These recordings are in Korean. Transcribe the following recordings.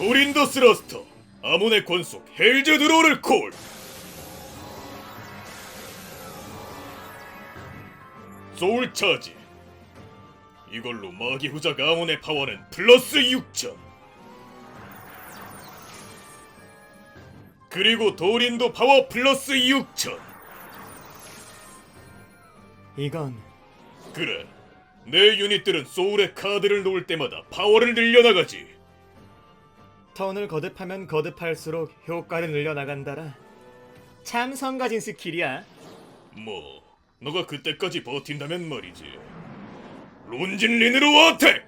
도린더 스러스터 아몬의 권속 헬즈 드로를 콜. 소울 차지. 이걸로 마기 후작 아몬의 파워는 플러스 6000 그리고 도린도 파워 플러스 6000 이건 그래. 내 유닛들은 소울의 카드를 놓을 때마다 파워를 늘려나가지 턴을 거듭하면 거듭할수록 효과를 늘려나간다라. 참 성가진 스킬이야. 뭐 너가 그때까지 버틴다면 말이지 론진 린으로 어택!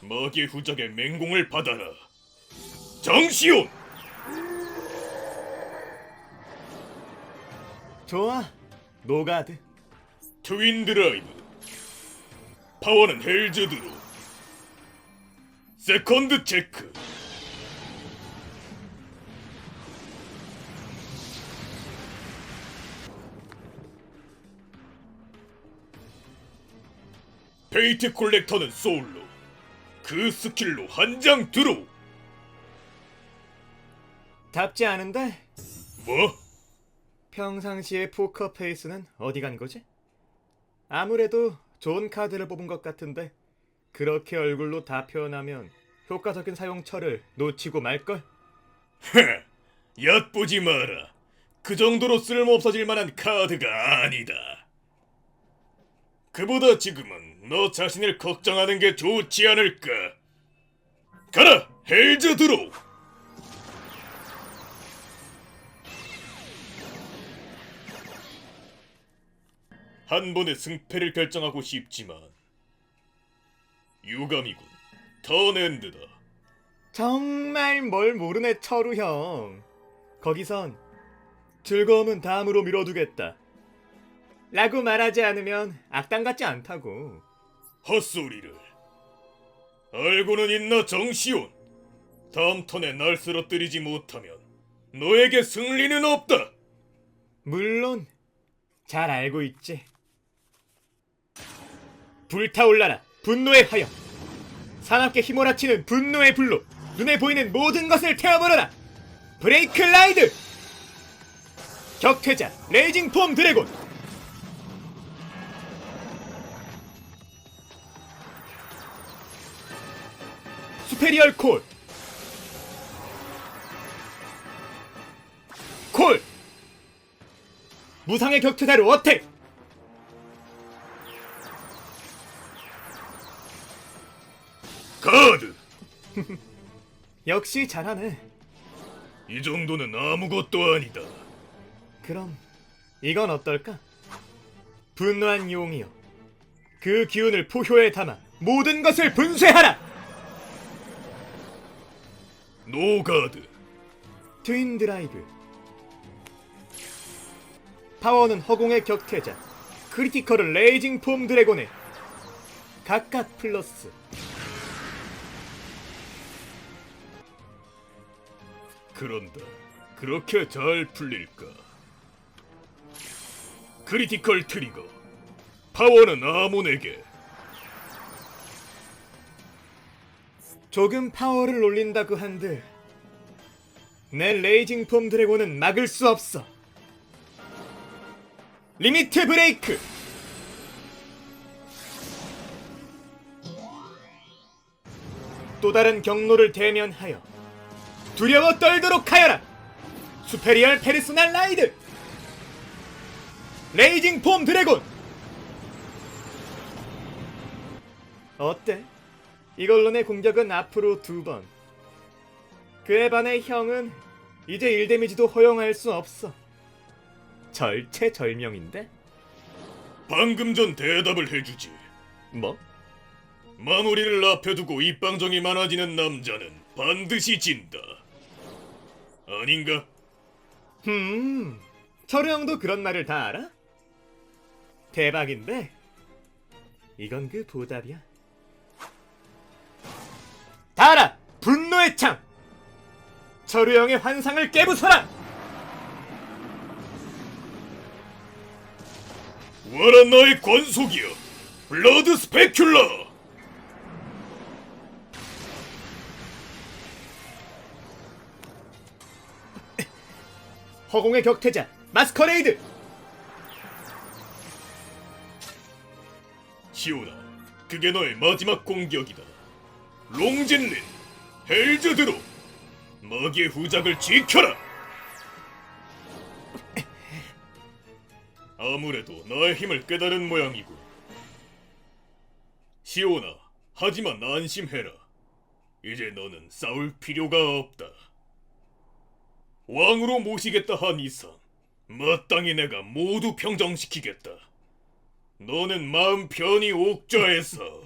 마기의 후작의 맹공을 받아라 정시온! 좋아. 노가드. 트윈 드라이브 파워는 헬즈드로. 세컨드 체크. 페이트 콜렉터는 소울로 그 스킬로 한 장 드로우 답지 않은데? 뭐? 평상시의 포커 페이스는 어디 간 거지? 아무래도 좋은 카드를 뽑은 것 같은데 그렇게 얼굴로 다 표현하면 효과적인 사용처를 놓치고 말걸? 헤, 얕보지 마라. 그 정도로 쓸모없어질 만한 카드가 아니다. 그보다 지금은 너 자신을 걱정하는 게 좋지 않을까. 가라, 헬즈 드로우. 한 번의 승패를 결정하고 싶지만 유감이군. 턴엔드다. 정말 뭘 모르네 철우 형. 거기선 즐거움은 다음으로 미뤄두겠다. 라고 말하지 않으면 악당 같지 않다고. 헛소리를 알고는 있나 정시온 다음 턴에 날 쓰러뜨리지 못하면 너에게 승리는 없다 물론 잘 알고 있지. 불타올라라 분노의 화염. 사납게 휘몰아치는 분노의 불로 눈에 보이는 모든 것을 태워버려라. 브레이크 라이드. 격퇴자 레이징 폼 드래곤. 수페리얼 콜. 콜. 무상의 격투자로 어택! 역시 잘하네. 이 정도는 아무것도 아니다 그럼 이건 어떨까? 분노한 용이여. 그 기운을 포효에 담아 모든 것을 분쇄하라! 노가드 트윈 드라이브. 파워는 허공의 격퇴자. 크리티컬은 레이징 폼 드래곤의 각각 플러스. 그런다 그렇게 잘 풀릴까 크리티컬 트리거 파워는 아몬에게 조금 파워를 올린다고 한들 내 레이징 폼 드래곤은 막을 수 없어. 리미트 브레이크. 또 다른 경로를 대면하여 두려워 떨도록 하여라. 수페리얼 페르소날 라이드. 레이징 폼 드래곤. 어때? 이걸로 내 공격은 앞으로 두 번. 그에 반해 형은 이제 1 데미지도 허용할 수 없어. 절체절명인데? 방금 전 대답을 해주지 뭐? 마무리를 앞에 두고 입방정이 많아지는 남자는 반드시 진다 아닌가? 음, 철우 형도 그런 말을 다 알아? 대박인데? 이건 그 보답이야. 달아! 분노의 창! 철우 형의 환상을 깨부숴라! 와라 나의 권속이여 블러드 스페큘러 허공의 격퇴자 마스커레이드! 시오나 그게 너의 마지막 공격이다. 롱진린 헬즈드로 마기의 후작을 지켜라! 아무래도 나의 힘을 깨달은 모양이군. 시오나 하지만 안심해라. 이제 너는 싸울 필요가 없다 왕으로 모시겠다 한 이상 마땅히 내가 모두 평정시키겠다. 너는 마음 편히 옥좌에서.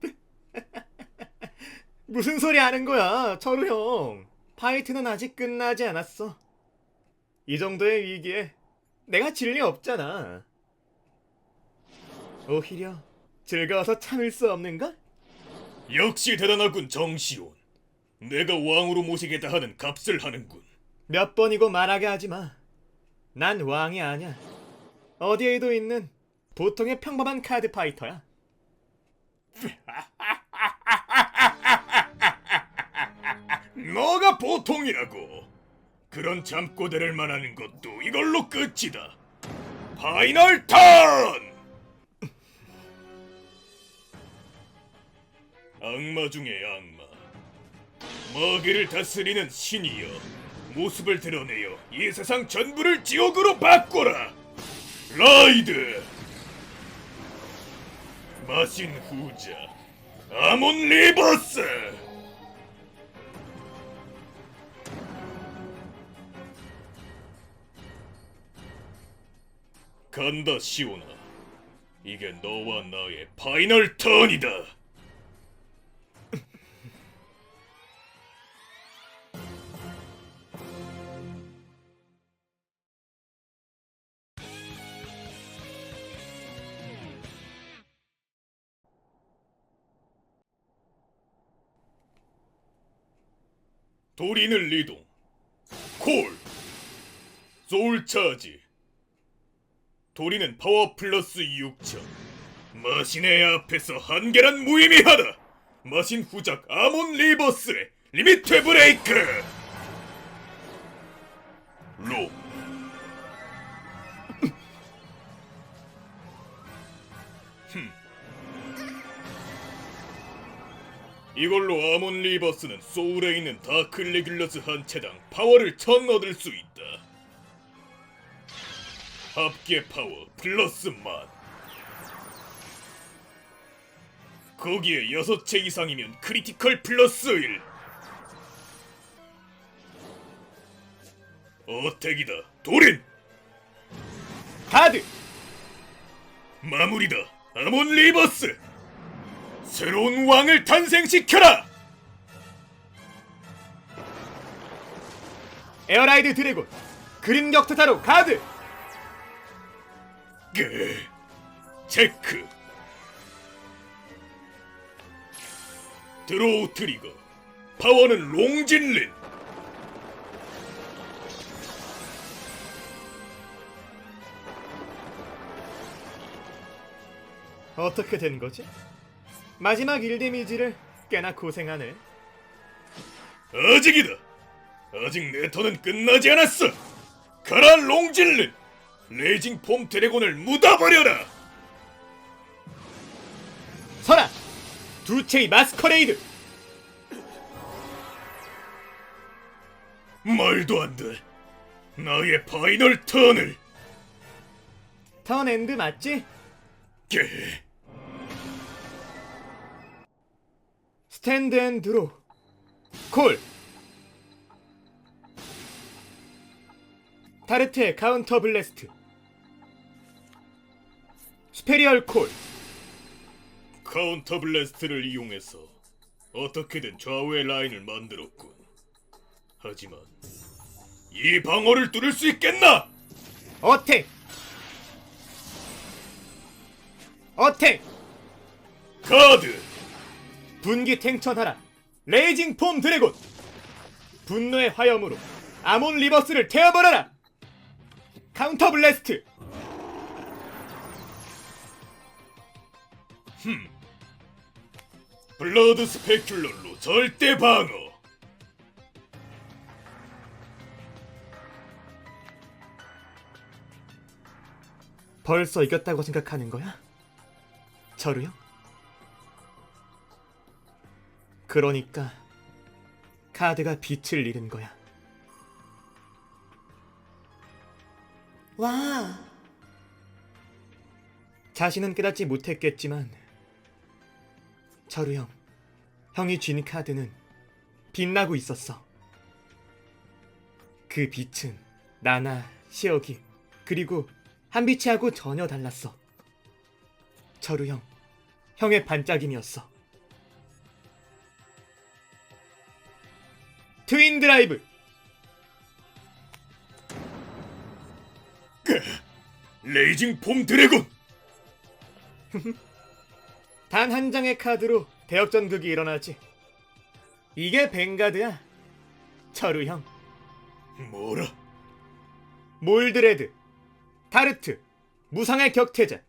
무슨 소리 하는 거야 철우 형? 파이트는 아직 끝나지 않았어. 이 정도의 위기에 내가 질리 없잖아. 오히려 즐거워서 참을 수 없는가? 역시 대단하군 정시온 내가 왕으로 모시겠다 하는 값을 하는군 몇 번이고 말하게 하지 마. 난 왕이 아니야. 어디에도 있는 보통의 평범한 카드 파이터야. 너가 보통이라고 그런 잠꼬대를 말하는 것도 이걸로 끝이다 파이널 턴 악마 중의 악마 마귀를 다스리는 신이여 모습을 드러내어 이 세상 전부를 지옥으로 바꿔라. 라이드! 마신 후자 아몬 리버스! 간다 시오나. 이게 너와 나의 파이널 턴이다 도린을 리동. 콜. 소울 차지. 도리는 파워 플러스 6천. 마신의 앞에서 한계란 무의미하다. 마신 후작 아몬 리버스의 리미트 브레이크. 로 이걸로 아몬 리버스는 소울에 있는 다크 레귤러스 한 채당 파워를 천 얻을 수 있다. 합계 파워 플러스 만. 거기에 여섯 채 이상이면 크리티컬 플러스 1 어택이다 도린! 카드! 마무리다 아몬 리버스 새로운 왕을 탄생시켜라 에어라이드 드래곤! 그린 격투타로 카드! 그 체크 드로우 트리거 파워는 롱진린 어떻게 된 거지? 마지막 1데미지를 꽤나 고생하네. 아직이다 아직 내 턴은 끝나지 않았어 가라 롱진린 레이징 폼 드래곤을 묻어버려라 서라! 두 채의 마스커레이드! 말도 안 돼 나의 파이널 턴을 턴 엔드 맞지? 게 스탠드 앤 드로. 콜! 타르트의 카운터 블래스트. 스페리얼 콜. 카운터 블래스트를 이용해서 어떻게든 좌우의 라인을 만들었군. 하지만 이 방어를 뚫을 수 있겠나? 어택! 어택! 카드 분기 탱천 하라 레이징 폼 드래곤 분노의 화염으로 아몬 리버스를 태워버려라 카운터 블래스트. 블러드 스페큘러로 절대 방어. 벌써 이겼다고 생각하는 거야? 저루요? 그러니까 카드가 빛을 잃은 거야. 와, 자신은 깨닫지 못했겠지만 저루 형, 형이 쥔 카드는 빛나고 있었어. 그 빛은 나나 시혁이 그리고 한빛이하고 전혀 달랐어. 저루 형, 형의 반짝임이었어. 트윈 드라이브 레이징 폼 드래곤. 단 한 장의 카드로 대역전극이 일어나지. 이게 뱅가드야. 철우 형. 뭐라? 몰드레드, 타르트, 무상의 격퇴자.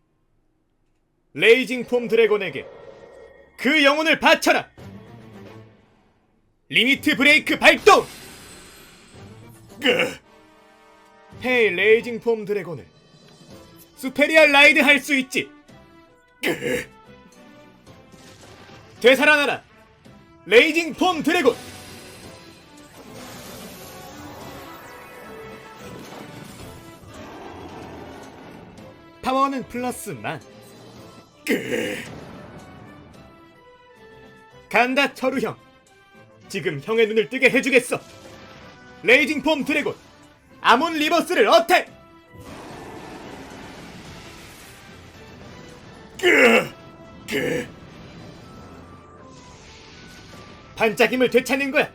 레이징 폼 드래곤에게 그 영혼을 바쳐라. 리미트 브레이크 발동. 그 헤이 레이징 폼 드래곤을 수페리얼 라이드 할 수 있지. 그 되살아나라. 레이징 폼 드래곤. 파워는 플러스만. 그 간다 철우 형. 지금 형의 눈을 뜨게 해주겠어. 레이징 폼 드래곤. 아몬 리버스를 어택. 그 그. 반짝임을 되찾는 거야.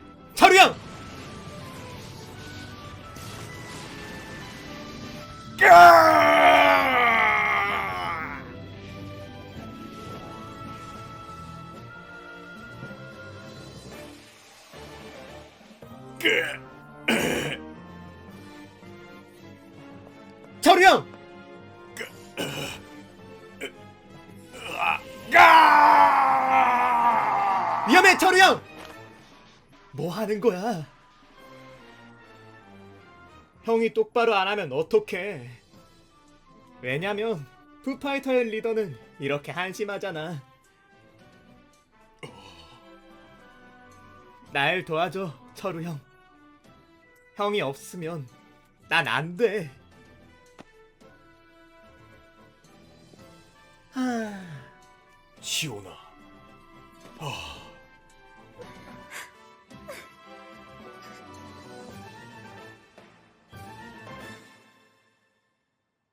그 철우 형. 까! 위험해 철우 형. 뭐 하는 거야? 형이 똑바로 안 하면 어떡해? 왜냐면 푸파이터의 리더는 이렇게 한심하잖아. 날 도와줘, 철우 형. 형이 없으면 난 안 돼. 하... 시오나. 아,